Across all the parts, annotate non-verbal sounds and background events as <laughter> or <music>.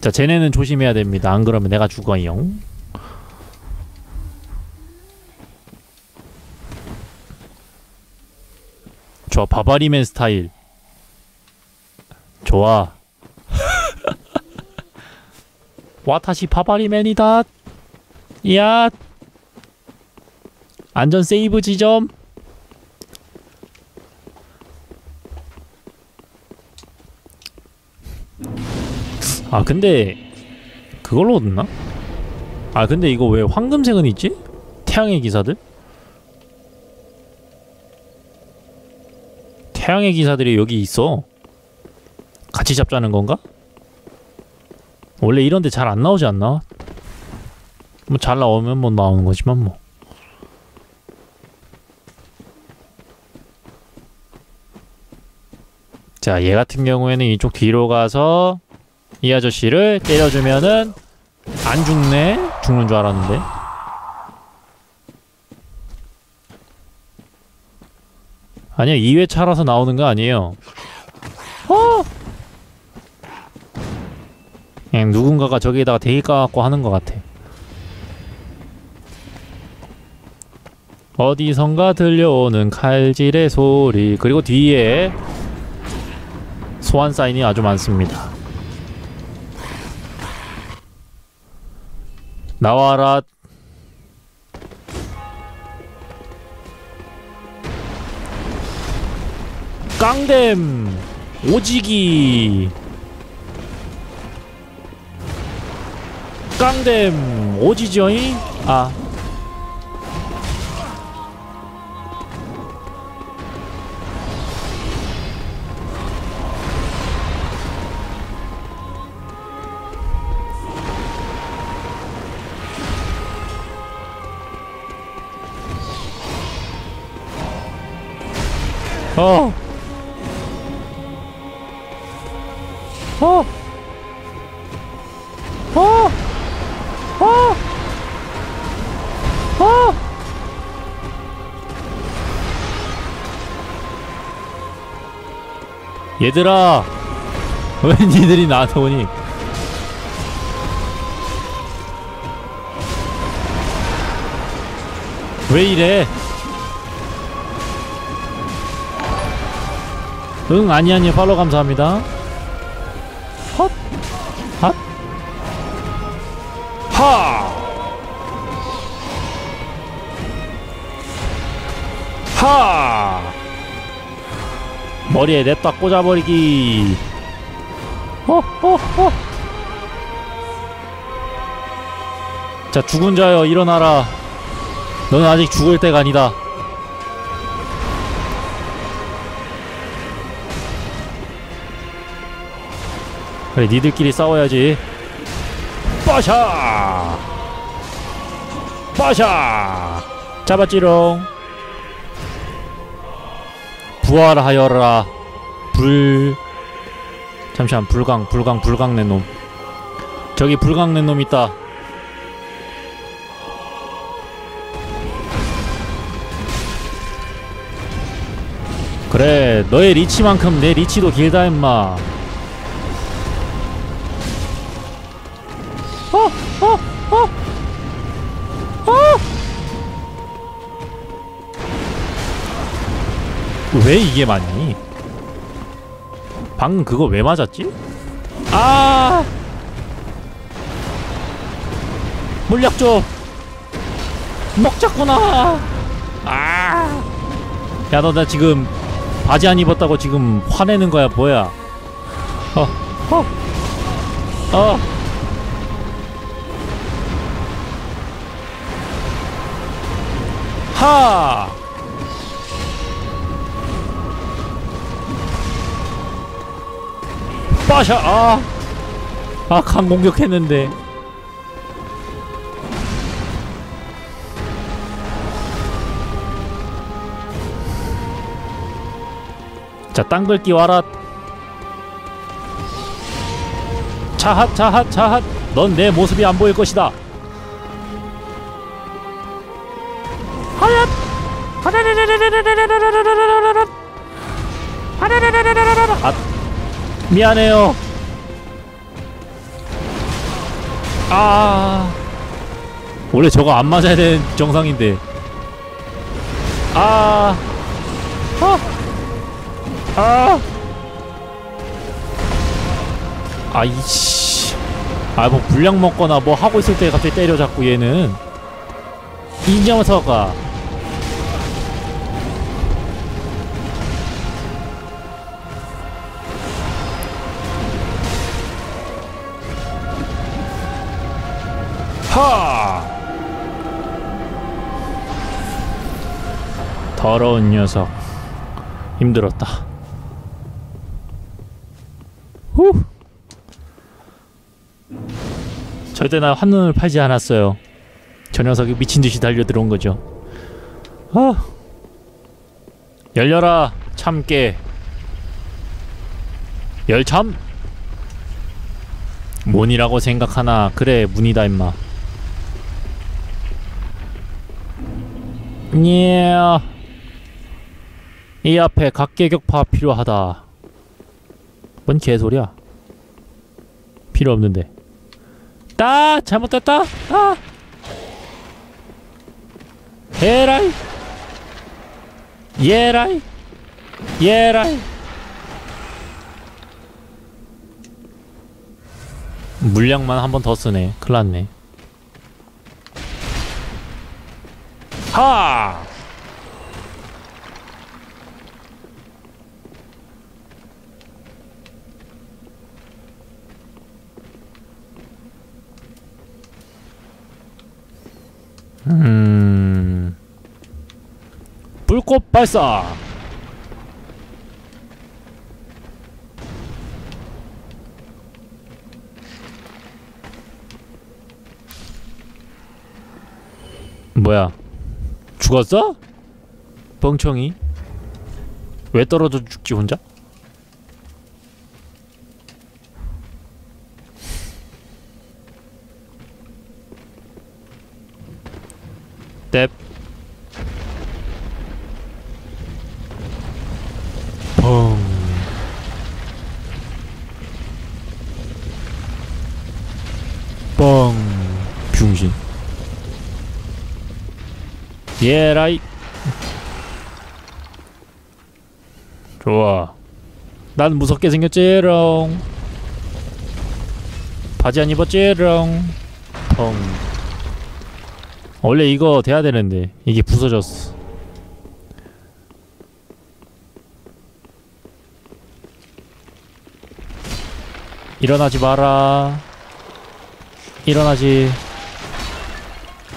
자, 쟤네는 조심해야 됩니다. 안 그러면 내가 죽어요. 좋아, 바바리맨 스타일. 좋아. <laughs> 와타시 바바리맨이다. 야. 안전 세이브 지점. 아 근데 그걸로 얻나? 아 근데 이거 왜 황금색은 있지? 태양의 기사들? 태양의 기사들이 여기 있어 같이 잡자는 건가? 원래 이런데 잘 안 나오지 않나? 뭐 잘 나오면 뭐 나오는 거지만 뭐 자, 얘 같은 경우에는 이쪽 뒤로 가서 이 아저씨를 때려주면은 안 죽네? 죽는 줄 알았는데. 아니야, 2회 차라서 나오는 거 아니에요. 어! 그냥 누군가가 저기에다가 대기 까갖고 하는 것 같아. 어디선가 들려오는 칼질의 소리 그리고 뒤에 소환 사인이 아주 많습니다. 나와라. 깡댐 오지기 깡댐 오지죠잉? 아 어. 어. 어. 어. 어. 얘들아. 왜 니들이 나한테 오니? 왜 이래? 응 아니 아니 팔로 감사합니다 헛 핫. 하. 하. 머리에 냅다 꽂아버리기. 호호호. 자 죽은 자여 일어나라. 너는 아직 죽을 때가 아니다. 그래 니들끼리 싸워야지. 빠샤! 빠샤! 잡았지롱. 부활하여라 불. 잠시만 불강 불강 불강 낸놈. 저기 불강 낸놈 있다. 그래 너의 리치만큼 내 리치도 길다 임마 왜 이게 맞니? 방금 그거 왜 맞았지? 아! 물약 줘! 먹자꾸나! 아! 야, 너 나 지금 바지 안 입었다고 지금 화내는 거야, 뭐야? 어, 어, 어. 하! 빠샤! 아! 아, 강 공격했는데. 자, 땅글기 와라. 차핫, 차핫, 차핫. 넌 내 모습이 안 보일 것이다. 하얏! 아라라라라라라. 아, 미안해요. 아. 원래 저거 안 맞아야 되는 정상인데. 아. 아. 아. 아이씨. 아, 뭐 불량 먹거나 뭐 하고 있을 때 갑자기 때려 잡고 얘는. 이 녀석 아. 하! 더러운 녀석. 힘들었다. 후! 절대 나 한눈을 팔지 않았어요. 저 녀석이 미친 듯이 달려 들어온 거죠. 아! 열려라, 참깨. 열참? 문이라고 생각하나? 그래, 문이다 임마. 예. 이 앞에 각계격파 필요하다. 뭔 개소리야? 필요 없는데. 따 잘못됐다. 아. 에라이. 예라이. 예라이. 물량만 한 번 더 쓰네. 큰일 났네. 하! 음. 불꽃 발사. 뭐야? 죽었어? 뻥청이? 왜 떨어져 죽지 혼자? 뎁 펑 예 라이. 좋아. 난 무섭게 생겼지롱. 바지 안 입었지롱. 펑. 원래 이거 돼야 되는데 이게 부서졌어. 일어나지 마라. 일어나지.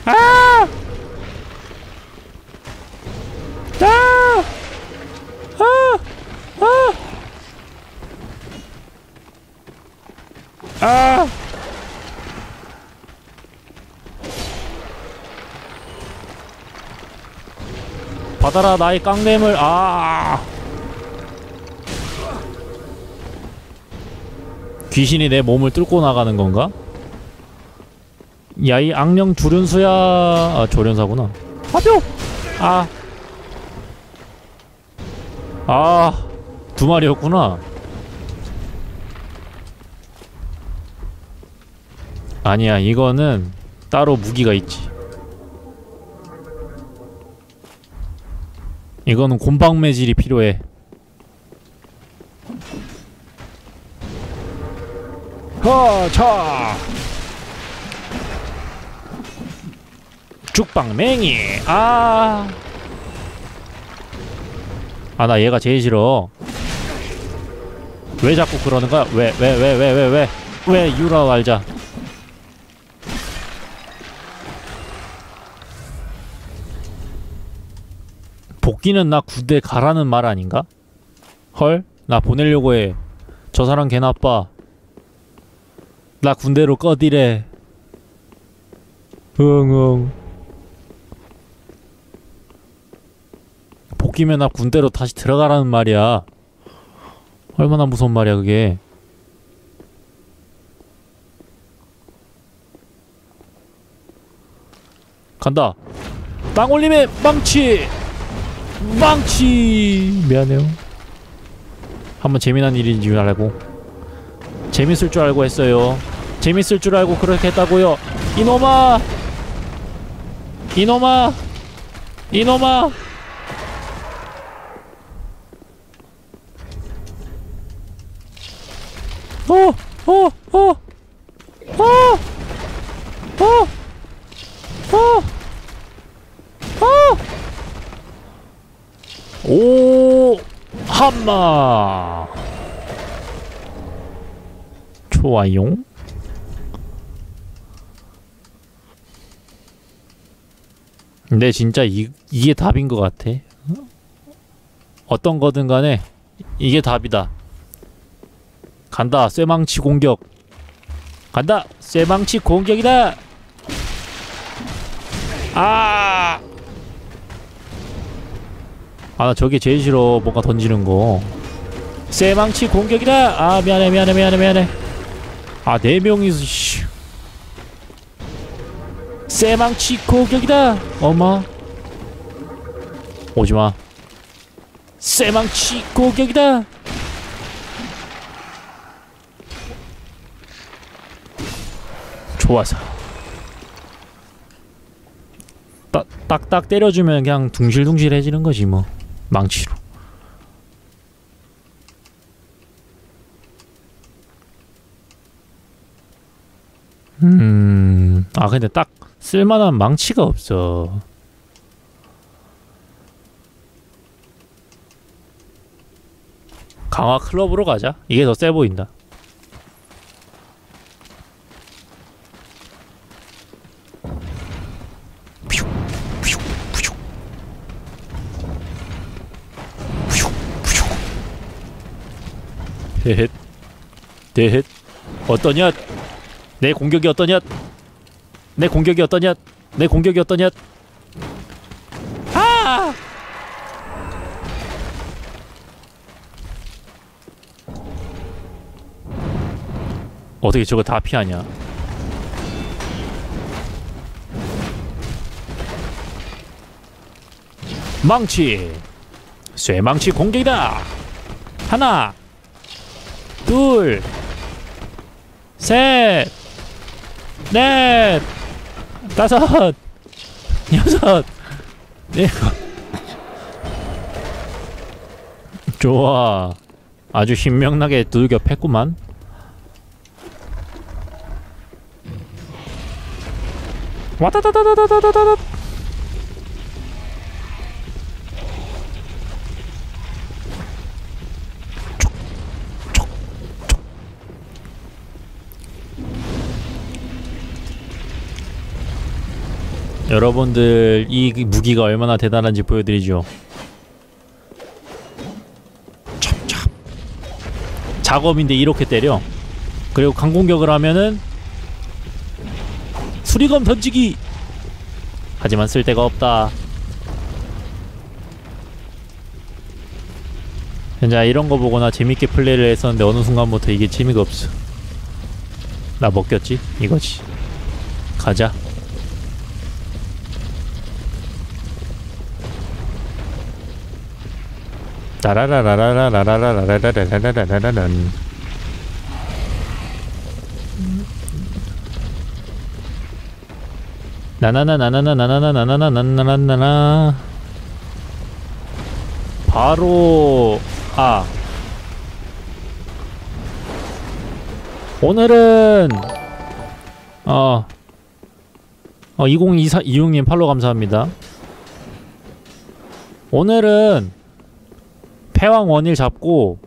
아! 아! 아! 아! 아! 받아라 나의 깡냄을 아 귀신이 내 몸을 뚫고 나가는 건가? 야 이 악령 조련수야 아 조련사구나 화표 아 아, 두 마리였구나. 아니야, 이거는 따로 무기가 있지. 이거는 곰방 매질이 필요해. 허차 죽방맹이 아. 아 나 얘가 제일 싫어. 왜 자꾸 그러는 거야? 왜 왜 왜 왜 왜 왜 왜 유라 알자. 복귀는 나 군대 가라는 말 아닌가? 헐? 나 보내려고 해. 저 사람 개 나빠. 나 군대로 꺼디래. 응응. 복귀면 나 군대로 다시 들어가라는 말이야. 얼마나 무서운 말이야 그게. 간다. 땅올림의 망치. 망치. 미안해요. 한번 재미난 일인 줄 알고 재밌을 줄 알고 했어요 재밌을 줄 알고 그렇게 했다고요 이놈아 이놈아 이놈아 어! 어! 어! 어! 어! 어! 어! 오! 한마! 좋아요. 근데 진짜 이, 이게 답인 것 같아. 어떤 거든 간에 이게 답이다. 간다. 쇠망치 공격. 간다. 쇠망치 공격이다. 아! 아, 나 저게 제일 싫어. 뭔가 던지는 거. 쇠망치 공격이다. 아, 미안해, 미안해, 미안해, 미안해. 아, 네 명이서 씨. 쇠망치 공격이다. 어마. 오지 마. 쇠망치 공격이다. 좋아서. 딱, 딱딱 때려주면 그냥 둥실둥실해지는 거지 뭐 망치로 음... 아 근데 딱 쓸만한 망치가 없어. 강화 클럽으로 가자. 이게 더 세 보인다. 헤헷 데헷. 어떠냐 내 공격이 어떠냐 내 공격이 어떠냐 내 공격이 어떠냐 아! 어떻게 저거 다 피하냐? 망치. 쇠망치 공격이다. 하나 둘 셋 넷 다섯 여섯. 일곱 좋아. 아주 신명나게 두들겨 팼구만. 와다다다다다다다다 여러분들 이 무기가 얼마나 대단한지 보여드리죠. 찹찹. 작업인데 이렇게 때려. 그리고 강공격을 하면은 수리검 던지기. 하지만 쓸 데가 없다. 자 이런 거 보거나 재밌게 플레이를 했었는데 어느 순간부터 이게 재미가 없어. 나 먹겼지? 이거지. 가자. 따라라라라라라라라라라라라라라란 나나나나나나나나나나나나나나나 바로 아 오늘은 2024, 26님 팔로 감사합니다 오늘은 패왕 원일 잡고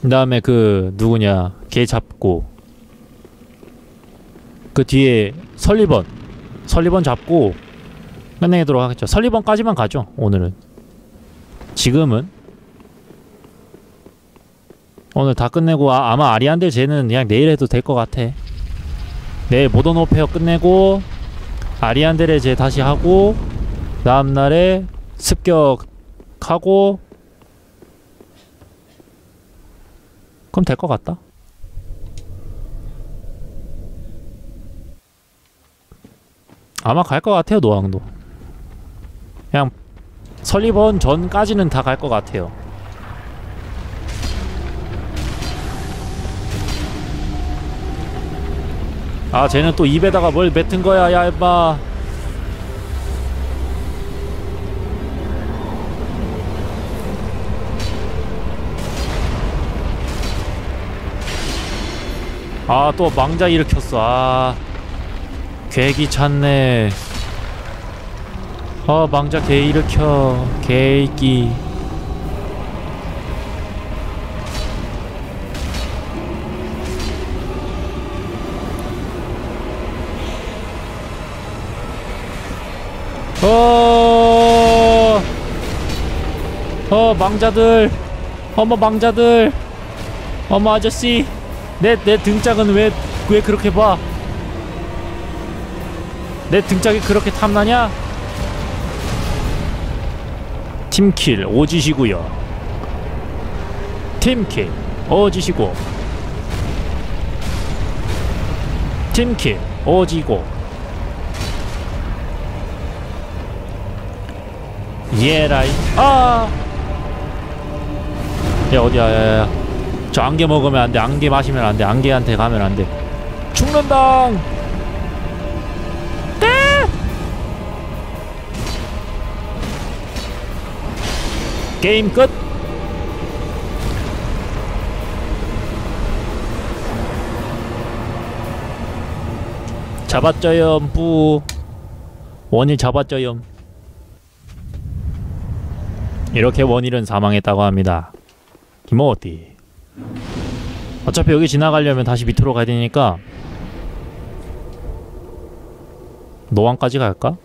그 다음에 그 누구냐 걔 잡고 그 뒤에 설리번 설리번 잡고 끝내도록 하겠죠. 설리번까지만 가죠 오늘은. 지금은. 오늘 다 끝내고 아, 아마 아리안델 쟤는 그냥 내일 해도 될 것 같아. 내일 모던 오페어 끝내고 아리안델의 쟤 다시 하고 다음날에 습격하고 그럼 될 것 같다. 아마 갈 것 같아요 노항도. 그냥 설리번 전까지는 다 갈 것 같아요. 아 쟤는 또 입에다가 뭘 뱉은 거야 야 임마. 아 또 망자 일으켰어. 아 괴기 찾네. 아 망자 개 일으켜. 개이끼 어, 어 망자들, 어머 망자들, 어머 아저씨, 내 내 등짝은 왜 왜 그렇게 봐? 내 등짝이 그렇게 탐나냐? 팀킬 오지시고요. 팀킬 오지시고. 팀킬 오지고. 예라이 아! 야 어디야 야야야 저 안개 먹으면 안돼. 안개 마시면 안돼. 안개한테 가면 안돼. 죽는다. 네! 게임 끝. 잡았죠염 뿌 원일 잡았죠염. 이렇게 원일은 사망했다고 합니다. 김어디. 어차피 여기 지나가려면 다시 밑으로 가야 되니까 노왕까지 갈까?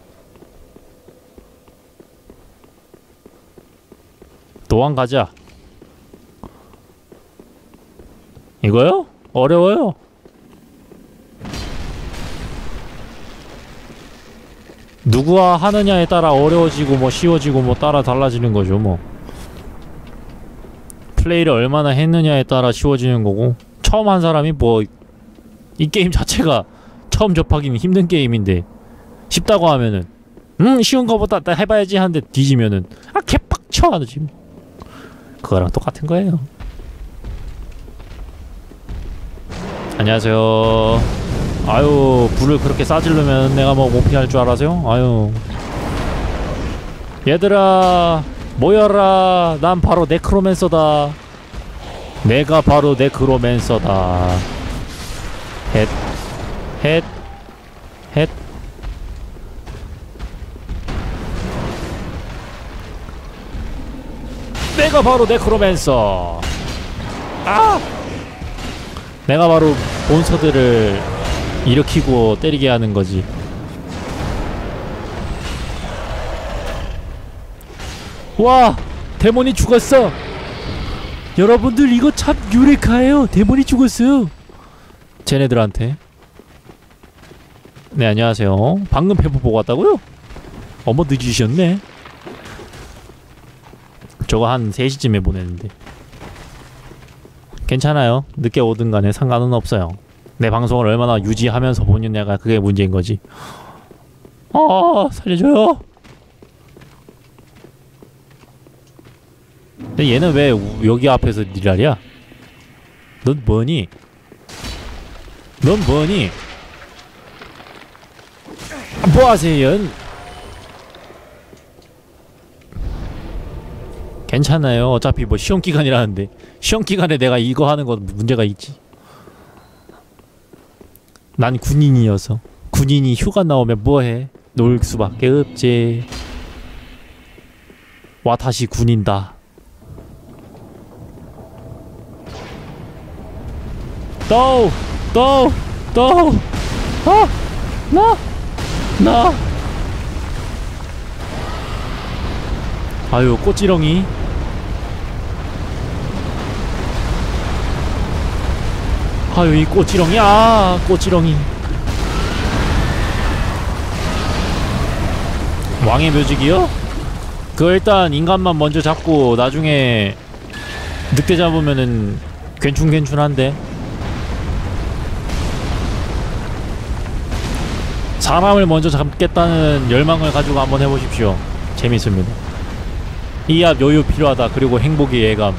노왕 가자. 이거요? 어려워요. 누구와 하느냐에 따라 어려워지고 뭐 쉬워지고 뭐 따라 달라지는 거죠 뭐 플레이를 얼마나 했느냐에 따라 쉬워지는 거고 처음 한 사람이 뭐 이 게임 자체가 처음 접하기는 힘든 게임인데 쉽다고 하면은 음 쉬운 거보다 나 해봐야지 하는데 뒤지면은 아 개빡쳐! 뭐. 그거랑 똑같은 거예요. 안녕하세요. 아유 불을 그렇게 싸질르면 내가 뭐 못 피할 줄 알아세요? 아유. 얘들아 모여라 난 바로 네크로맨서다. 내가 바로 네크로맨서다. 헷 헷 헷. 내가 바로 네크로맨서. 아! 내가 바로 몬스터들을 일으키고 때리게 하는 거지. 와, 데몬이 죽었어. 여러분들 이거 참 유레카예요. 데몬이 죽었어요. 쟤네들한테. 네, 안녕하세요. 방금 페퍼 보고 왔다고요? 어머 늦으셨네. 저거 한 3시쯤에 보냈는데. 괜찮아요. 늦게 오든 간에 상관은 없어요. 내 방송을 얼마나 유지하면서 보느냐가 그게 문제인 거지. 아 살려줘요. 근데 얘는 왜 우- 여기 앞에서 니랄이야? 넌 뭐니? 넌 뭐니? 아, 뭐하세요? 괜찮아요. 어차피 뭐 시험 기간이라는데 시험 기간에 내가 이거 하는 건 문제가 있지. 난 군인이어서 군인이 휴가 나오면 뭐해? 놀 수밖에 없지. 와 다시 군인다. 또, 또, 또, 아, 나, 나. 아유 꽃지렁이. 아유 이 꽃지렁이 아 꽃지렁이 왕의 묘직이요? 그거 일단 인간만 먼저 잡고 나중에 늑대 잡으면은 괜춘괜춘한데 사람을 먼저 잡겠다는 열망을 가지고 한번 해보십시오. 재밌습니다. 이앞 여유 필요하다. 그리고 행복의 예감